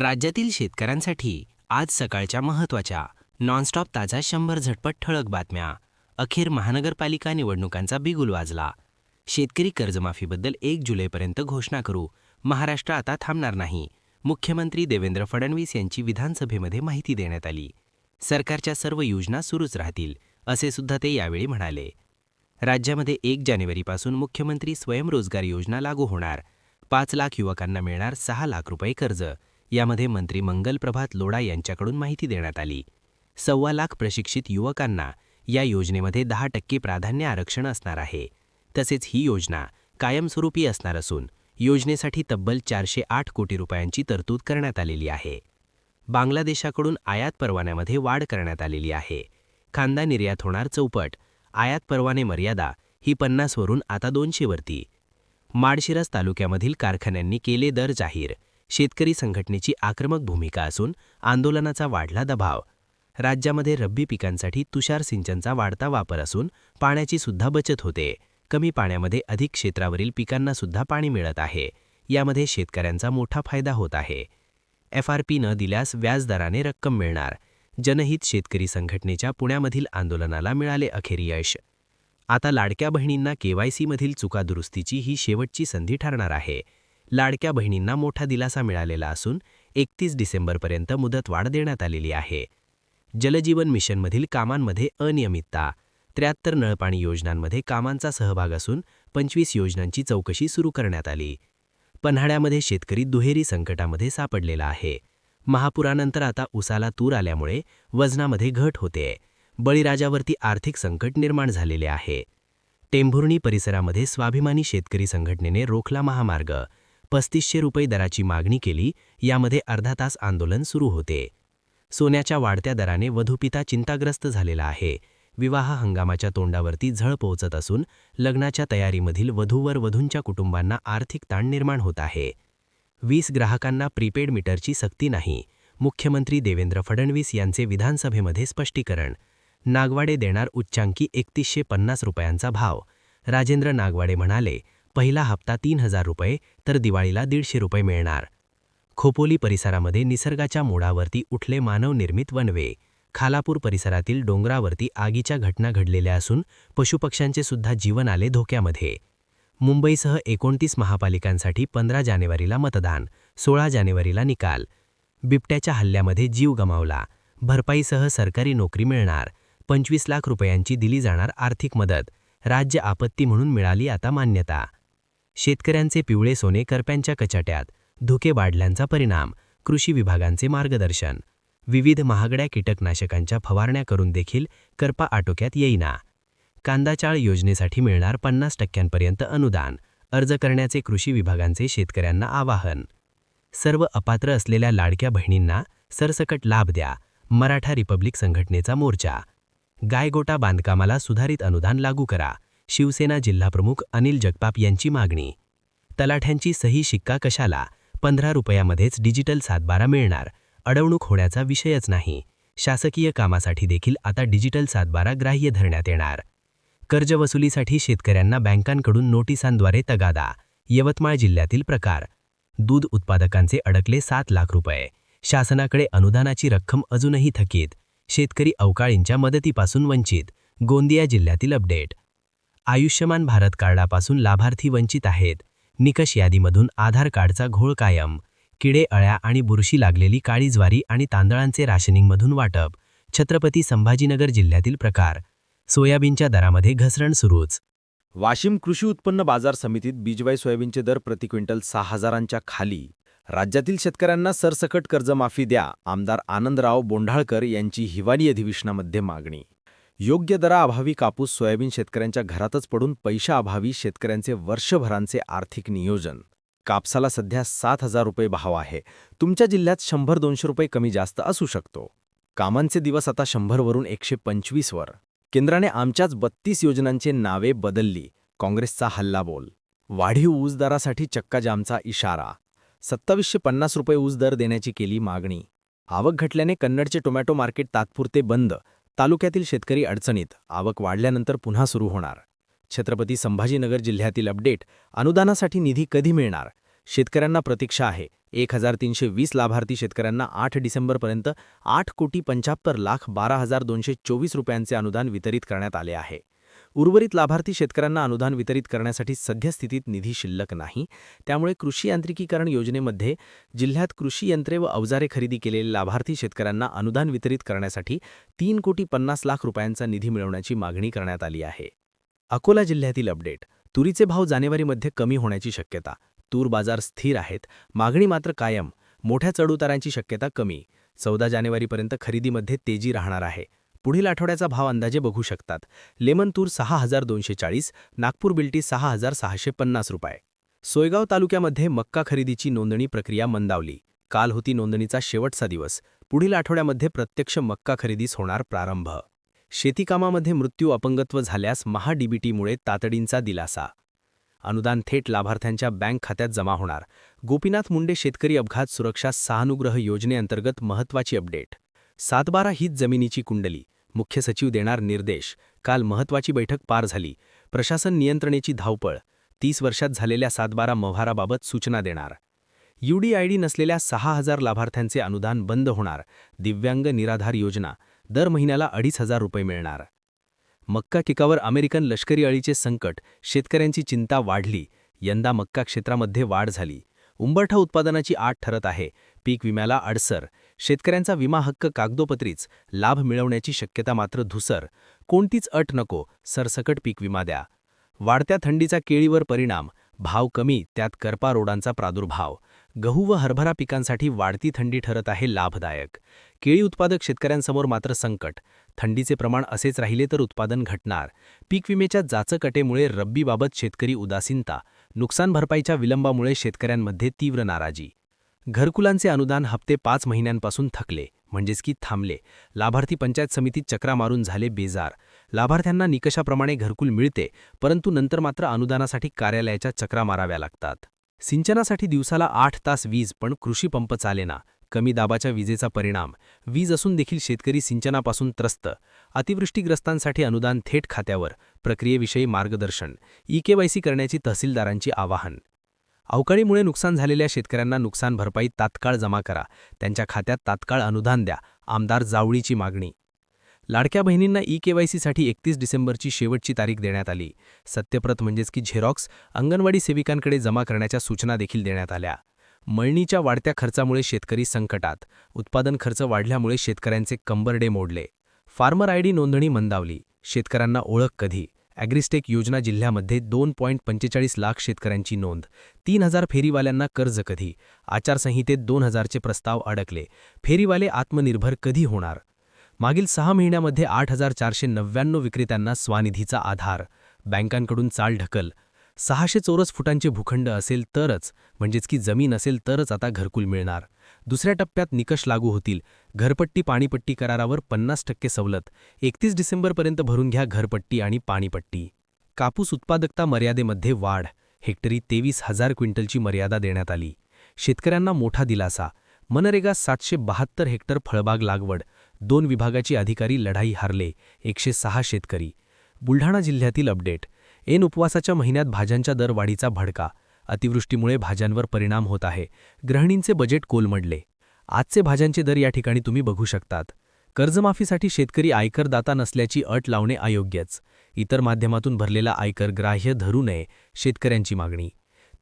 राज्यातील शेतकऱ्यांसाठी आज सकाळच्या महत्त्वाच्या नॉनस्टॉप ताजा शंभर झटपट ठळक बातम्या. अखेर महानगरपालिका निवडणुकांचा बिगुल वाजला. शेतकरी कर्जमाफीबद्दल एक जुलैपर्यंत घोषणा करू महाराष्ट्र आता थांबणार नाही मुख्यमंत्री देवेंद्र फडणवीस यांची विधानसभेमध्ये माहिती देण्यात आली. सरकारच्या सर्व योजना सुरूच राहतील असे सुद्धा ते यावेळी म्हणाले. राज्यामध्ये एक जानेवारीपासून मुख्यमंत्री स्वयंरोजगार योजना लागू होणार. पाच लाख युवकांना मिळणार सहा लाख रुपये कर्ज. यामध्ये मंत्री मंगल प्रभात लोढा यांच्याकडून माहिती देण्यात आली. सव्वा लाख प्रशिक्षित युवकांना या योजनेमध्ये दहा टक्के प्राधान्य आरक्षण असणार आहे. तसेच ही योजना कायमस्वरूपी असणार असून योजनेसाठी तब्बल चारशे आठ कोटी रुपयांची तरतूद करण्यात आलेली आहे. बांगलादेशाकडून आयात परवान्यामध्ये वाढ करण्यात आलेली आहे. कांदा निर्यात होणार चौपट आयात परवाने मर्यादा ही पन्नासवरून आता दोनशेवरती. माडशिरस तालुक्यामधील कारखान्यांनी केले दर जाहीर. शेतकरी संघटनेची आक्रमक भूमिका असून आंदोलनाचा वाढला दबाव. राज्यामध्ये रब्बी पिकांसाठी तुषार सिंचनचा वाढता वापर असून पाण्याची सुद्धा बचत होते. कमी पाण्यामध्ये अधिक क्षेत्रावरील पिकांना सुद्धा पाणी मिळत आहे. यामध्ये शेतकऱ्यांचा मोठा फायदा होत आहे. एफ आर पी न दिल्यास व्याजदराने रक्कम मिळणार. जनहित शेतकरी संघटनेच्या पुण्यामधील आंदोलनाला मिळाले अखेर यश. आता लाडक्या बहिणींना केवायसीमधील चुका दुरुस्तीची ही शेवटची संधी ठरणार आहे. लाडक्या बहिणींना मोठा दिलासा मिळालेला असून एकतीस डिसेंबरपर्यंत मुदतवाढ देण्यात आलेली आहे. जलजीवन मिशनमधील कामांमध्ये अनियमितता त्र्याहत्तर नळपाणी योजनांमध्ये कामांचा सहभाग असून पंचवीस योजनांची चौकशी सुरू करण्यात आली. पन्हाळ्यामध्ये शेतकरी दुहेरी संकटामध्ये सापडलेला आहे. महापुरानंतर आता उसाला तूर आल्यामुळे वजनामध्ये घट होते. बळीराजावरती आर्थिक संकट निर्माण झालेले आहे. टेंभुर्णी परिसरामध्ये स्वाभिमानी शेतकरी संघटनेने रोखला महामार्ग. पस्तीसशे रुपये दराची मागणी केली यामध्ये अर्धा तास आंदोलन सुरू होते. सोन्याच्या वाढत्या दराने वधूपिता चिंताग्रस्त झालेला आहे. विवाह हंगामाच्या तोंडावरती झळ पोहोचत असून लग्नाच्या तयारीमधील वधूवर वधूंच्या कुटुंबांना आर्थिक ताण निर्माण होत आहे. वीस ग्राहकांना प्रीपेड मीटरची सक्ती नाही मुख्यमंत्री देवेंद्र फडणवीस यांचे विधानसभेमध्ये स्पष्टीकरण. नागवाडे देणार उच्चांकी एकतीसशे पन्नास रुपयांचा भाव. राजेंद्र नागवाडे म्हणाले पहिला हप्ता तीन हजार रुपये तर दिवाळीला दीडशे रुपये मिळणार. खोपोली परिसरामध्ये निसर्गाच्या मोडावरती उठले मानवनिर्मित वनवे. खालापूर परिसरातील डोंगरावरती आगीच्या घटना घडलेल्या असून पशुपक्ष्यांचे सुद्धा जीवन आले धोक्यामध्ये. मुंबईसह एकोणतीस महापालिकांसाठी पंधरा जानेवारीला मतदान सोळा जानेवारीला निकाल. बिबट्याच्या हल्ल्यामध्ये जीव गमावला. भरपाईसह सरकारी नोकरी मिळणार. पंचवीस लाख रुपयांची दिली जाणार आर्थिक मदत. राज्य आपत्ती म्हणून मिळाली आता मान्यता. शेतकऱ्यांचे पिवळे सोने करप्यांच्या कचाट्यात धुके वाढल्यांचा परिणाम कृषी विभागांचे मार्गदर्शन. विविध महागड्या कीटकनाशकांच्या फवारण्या करून देखील करपा आटोक्यात येईना. कांदाचाळ योजनेसाठी मिळणार पन्नास टक्क्यांपर्यंत अनुदान अर्ज करण्याचे कृषी विभागांचे शेतकऱ्यांना आवाहन. सर्व अपात्र असलेल्या लाडक्या बहिणींना सरसकट लाभ द्या मराठा रिपब्लिक संघटनेचा मोर्चा. गायगोटा बांधकामाला सुधारित अनुदान लागू करा. शिवसेना जिल्हाप्रमुख अनिल जगताप यांची मागणी. तलाठ्यांची सही शिक्का कशाला? पंधरा रुपयामध्येच डिजिटल सातबारा मिळणार. अडवणूक होण्याचा विषयच नाही. शासकीय कामासाठी देखील आता डिजिटल सातबारा ग्राह्य धरण्यात येणार. कर्जवसुलीसाठी शेतकऱ्यांना बँकांकडून नोटिसांद्वारे तगादा. यवतमाळ जिल्ह्यातील प्रकार. दूध उत्पादकांचे अडकले सात लाख रुपये. शासनाकडे अनुदानाची रक्कम अजूनही थकीत. शेतकरी अवकाळींच्या मदतीपासून वंचित. गोंदिया जिल्ह्यातील अपडेट. आयुष्यमान भारत कार्डापासून लाभार्थी वंचित आहेत. निकष यादीमधून आधार कार्डचा घोळ कायम. किडे अळ्या आणि बुरशी लागलेली काळी ज्वारी आणि तांदळांचे राशनिंगमधून वाटप. छत्रपती संभाजीनगर जिल्ह्यातील प्रकार. सोयाबीनच्या दरामध्ये घसरण सुरूच. वाशिम कृषी उत्पन्न बाजार समितीत बीजवाई सोयाबीनचे दर प्रति क्विंटल सहा हजारांच्या खाली. राज्यातील शेतकऱ्यांना सरसकट कर्जमाफी द्या आमदार आनंदराव बोंढाळकर यांची हिवाळी अधिवेशनामध्ये मागणी. योग्य दराअभावी कापूस सोयाबीन शेतकऱ्यांच्या घरातच पडून पैशाअभावी शेतकऱ्यांचे वर्षभरांचे आर्थिक नियोजन. कापसाला सध्या सात हजार रुपये भाव आहे. तुमच्या जिल्ह्यात शंभर दोनशे रुपये कमी जास्त असू शकतो. कामांचे दिवस आता शंभरवरून एकशे पंचवीसवर केंद्राने आमच्याच बत्तीस योजनांचे नावे बदलली. काँग्रेसचा हल्लाबोल वाढीव ऊस दरासाठी चक्काजामचा इशारा. सत्तावीसशे पन्नास रुपये ऊस दर देण्याची केली मागणी. आवक घटल्याने कन्नडचे टोमॅटो मार्केट तात्पुरते बंद. तालुक्यातील शेतकरी अडचणीत. आवक वाढल्यानंतर पुन्हा सुरू होणार. छत्रपती संभाजीनगर जिल्ह्यातील अपडेट अनुदानासाठी निधी कधी मिळणार? शेतकऱ्यांना प्रतीक्षा आहे. एक हजार तीनशे वीस लाभार्थी शेतकऱ्यांना आठ डिसेंबरपर्यंत आठ कोटी पंच्याहत्तर लाख बारा हजार दोनशे चोवीस रुपयांचे अनुदान वितरित करण्यात आले आहे. उर्वरित लाभार्थी शेतकऱ्यांना अनुदान वितरित करण्यासाठी सद्यस्थितीत निधी शिल्लक नाही. त्यामुळे कृषी यांत्रिकीकरण योजनेमध्ये जिल्ह्यात कृषी यंत्रे व अवजारे खरेदी केलेले लाभार्थी शेतकऱ्यांना अनुदान वितरित करण्यासाठी तीन कोटी पन्नास लाख रुपयांचा निधी मिळवण्याची मागणी करण्यात आली आहे. अकोला जिल्ह्यातील अपडेट. तुरीचे भाव जानेवारीमध्ये कमी होण्याची शक्यता. तूर बाजार स्थिर आहेत. मागणी मात्र कायम. मोठ्या चढउतारांची शक्यता कमी. चौदा जानेवारीपर्यंत खरेदीमध्ये तेजी राहणार आहे. पुढील आठवड्याचा भाव अंदाजे बघू शकतात. लेमन तूर सहा हजार दोनशे चाळीस नागपूर बिल्टी सहा हजार सहाशे पन्नास रुपये. सोयगाव तालुक्यामध्ये मक्का खरेदीची नोंदणी प्रक्रिया मंदावली. काल होती नोंदणीचा शेवटचा दिवस. पुढील आठवड्यामध्ये प्रत्यक्ष मक्का खरेदीस होणार प्रारंभ. शेतीकामामध्ये मृत्यू अपंगत्व झाल्यास महाडीबीटीमुळे तातडींचा दिलासा. अनुदान थेट लाभार्थ्यांच्या बँक खात्यात जमा होणार. गोपीनाथ मुंडे शेतकरी अपघात सुरक्षा सहानुग्रह योजनेअंतर्गत महत्त्वाची अपडेट. सातबारा हीच जमिनीची कुंडली. मुख्य सचिव देणार निर्देश. काल महत्त्वाची बैठक पार झाली. प्रशासन नियंत्रणेची धावपळ. तीस वर्षात झालेल्या सातबारा मव्हाराबाबत सूचना देणार. यूडीआयडी नसलेल्या सहा हजार लाभार्थ्यांचे अनुदान बंद होणार. दिव्यांग निराधार योजना. दर महिन्याला अडीच हजार रुपये मिळणार. मक्का पिकावर अमेरिकन लष्करी अळीचे संकट. शेतकऱ्यांची चिंता वाढली. यंदा मक्का क्षेत्रामध्ये वाढ झाली. उंबरठा उत्पादनाची आठ ठरत आहे. पीक विम्याला अडसर. शेतकऱ्यांचा विमा हक्क कागदोपत्रीच लाभ मिळवण्याची शक्यता मात्र धुसर. कोणतीच अट नको सरसकट पीक विमा द्या. वाढत्या थंडीचा केळीवर परिणाम भाव कमी त्यात करपा रोडांचा प्रादुर्भाव. गहू व हरभरा पिकांसाठी वाढती थंडी ठरत आहे लाभदायक. केळी उत्पादक शेतकऱ्यांसमोर मात्र संकट. थंडीचे प्रमाण असेच राहिले तर उत्पादन घटणार. पीक विमेच्या जाचकटेमुळे रब्बीबाबत शेतकरी उदासीनता. नुकसान भरपाईच्या विलंबामुळे शेतकऱ्यांमध्ये तीव्र नाराजी. घरकुलांचे अनुदान हप्ते पाच महिन्यांपासून थकले म्हणजेच की थांबले. लाभार्थी पंचायत समितीत चक्रा मारून झाले बेजार. लाभार्थ्यांना निकषाप्रमाणे घरकुल मिळते परंतु नंतर मात्र अनुदानासाठी कार्यालयाच्या चक्रा माराव्या लागतात. सिंचनासाठी दिवसाला आठ तास वीज पण कृषी पंप चालेना. कमी दाबाच्या विजेचा परिणाम. वीज असून देखील शेतकरी सिंचनापासून त्रस्त. अतिवृष्टीग्रस्तांसाठी अनुदान थेट खात्यावर. प्रक्रियेविषयी मार्गदर्शन. ईकेवायसी करण्याची तहसीलदारांची आवाहन. अवकाळीमुळे नुकसान झालेल्या शेतकऱ्यांना नुकसान भरपाई तात्काळ जमा करा. त्यांच्या खात्यात तात्काळ अनुदान द्या. आमदार जावळीची मागणी. लाडक्या बहिणींना ई केवायसीसाठी एकतीस डिसेंबरची शेवटची तारीख देण्यात आली. सत्यप्रत म्हणजेच की झेरॉक्स अंगणवाडी सेविकांकडे जमा करण्याच्या सूचना देखील देण्यात आल्या. मळणीच्या वाढत्या खर्चामुळे शेतकरी संकटात. उत्पादन खर्च वाढल्यामुळे शेतकऱ्यांचे कंबरडे मोडले. फार्मर आयडी नोंदणी मंदावली. शेतकऱ्यांना ओळख कधी? ॲग्रिस्टेक योजना जिल्ह्यामध्ये दोन पॉईंट पंचेचाळीस लाख शेतकऱ्यांची नोंद तीन हजार फेरीवाल्यांना कर्ज कधी आचारसंहितेत दोन हजारचे प्रस्ताव अडकले फेरीवाले आत्मनिर्भर कधी होणार? मागील सहा महिन्यामध्ये आठ हजार चारशे नव्याण्णव विक्रेत्यांना स्वानिधीचा आधार बँकांकडून चाल ढकल सहाशे चौरस फुटांचे भूखंड असेल तरच म्हणजेच की जमीन असेल तरच आता घरकुल मिळणार. दुसऱ्या टप्प्यात निकष लागू होतील. घरपट्टी पाणीपट्टी करारावर पन्नास टक्के सवलत. एकतीस डिसेंबरपर्यंत भरून घ्या घरपट्टी आणि पाणीपट्टी. कापूस उत्पादकता मर्यादेमध्ये वाढ. हेक्टरी तेवीस हजार क्विंटलची मर्यादा देण्यात आली. शेतकऱ्यांना मोठा दिलासा. मनरेगा सातशे बहात्तर हेक्टर फळबाग लागवड. दोन विभागाची अधिकारी लढाई हारले. एकशे सहा शेतकरी. बुलढाणा जिल्ह्यातील अपडेट. ऐन उपवासाच्या महिन्यात भाज्यांच्या दरवाढीचा भडका. अतिवृष्टीमुळे भाज्यांवर परिणाम होत आहे. गृहिणींचे बजेट कोलमडले. आजचे भाज्यांचे दर या ठिकाणी तुम्ही बघू शकतात. कर्जमाफीसाठी शेतकरी आयकरदाता नसल्याची अट लावणे अयोग्यच. इतर माध्यमातून भरलेला आयकर ग्राह्य धरू नये शेतकऱ्यांची मागणी.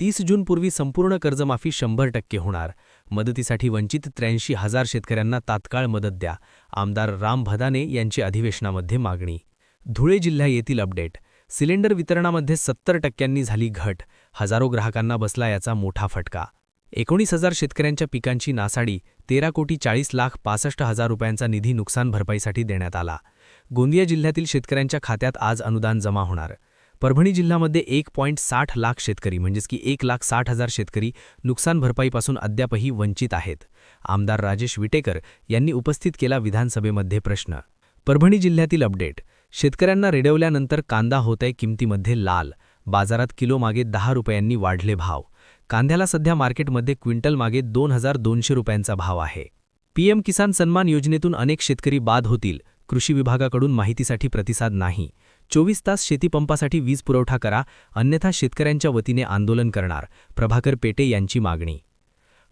तीस जूनपूर्वी संपूर्ण कर्जमाफी शंभर टक्के होणार. मदतीसाठी वंचित त्र्याऐंशी हजार शेतकऱ्यांना तात्काळ मदत द्या. आमदार राम भदाने यांची अधिवेशनामध्ये मागणी. धुळे जिल्हा येथील अपडेट. सिलेंडर वितरणामध्ये सत्तर टक्क्यांनी झाली घट. हजारो ग्राहकांना बसला याचा मोठा फटका. एकोणीस हजार शेतकऱ्यांच्या पिकांची नासाडी तेरा कोटी चाळीस लाख पासष्ट हजार रुपयांचा निधी नुकसान भरपाईसाठी देण्यात आला. गोंदिया जिल्ह्यातील शेतकऱ्यांच्या खात्यात आज अनुदान जमा होणार. परभणी जिल्ह्यामध्ये एक पॉईंट साठ लाख शेतकरी म्हणजेच की एक लाख साठ हजार शेतकरी नुकसान भरपाईपासून अद्यापही वंचित आहेत. आमदार राजेश विटेकर यांनी उपस्थित केला विधानसभेमध्ये प्रश्न. परभणी जिल्ह्यातील अपडेट. शेतकऱ्यांना रेडवल्यानंतर कांदा होतय किमतीमध्ये लाल. बाजारात किलो मागे दहा रुपयांनी वाढले भाव. कांद्याला सध्या मार्केटमध्ये क्विंटल मागे दोन हजार दोनशे रुपयांचा भाव आहे. पीएम किसान सन्मान योजनेतून अनेक शेतकरी बाद होतील. कृषी विभागाकडून माहितीसाठी प्रतिसाद नाही. चोवीस तास शेतीपंपासाठी वीज पुरवठा करा अन्यथा शेतकऱ्यांच्या वतीने आंदोलन करणार. प्रभाकर पेटे यांची मागणी.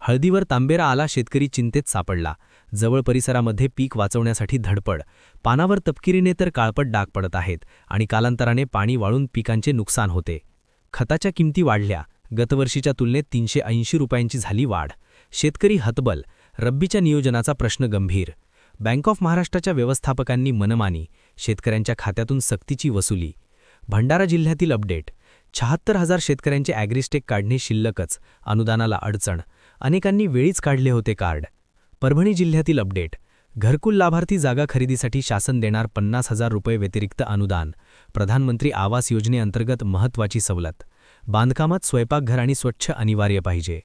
हळदीवर तांबेरा आला शेतकरी चिंतेत सापडला. जवळ परिसरामध्ये पीक वाचवण्यासाठी धडपड. पानावर तपकिरीने तर काळपट डाग पडत आहेत आणि कालांतराने पाणी वाळून पिकांचे नुकसान होते. खताच्या किमती वाढल्या. गतवर्षीच्या तुलनेत तीनशे ऐंशी रुपयांची झाली वाढ. शेतकरी हतबल. रब्बीच्या नियोजनाचा प्रश्न गंभीर. बँक ऑफ महाराष्ट्राच्या व्यवस्थापकांनी मनमानी. शेतकऱ्यांच्या खात्यातून सक्तीची वसुली. भंडारा जिल्ह्यातील अपडेट. शहात्तर हजार शेतकऱ्यांचे ॲग्रिस्टेक काढणे शिल्लकच. अनुदानाला अडचण. अनेकांनी वेळीच काढले होते कार्ड. परभणी जिल्ह्यातील अपडेट. घरकुल लाभार्थी जागा खरेदीसाठी शासन देणार पन्नास हजार रुपये व्यतिरिक्त अनुदान. प्रधानमंत्री आवास योजनेअंतर्गत महत्त्वाची सवलत. बांधकामात स्वयंपाकघर आणि स्वच्छ अनिवार्य पाहिजे.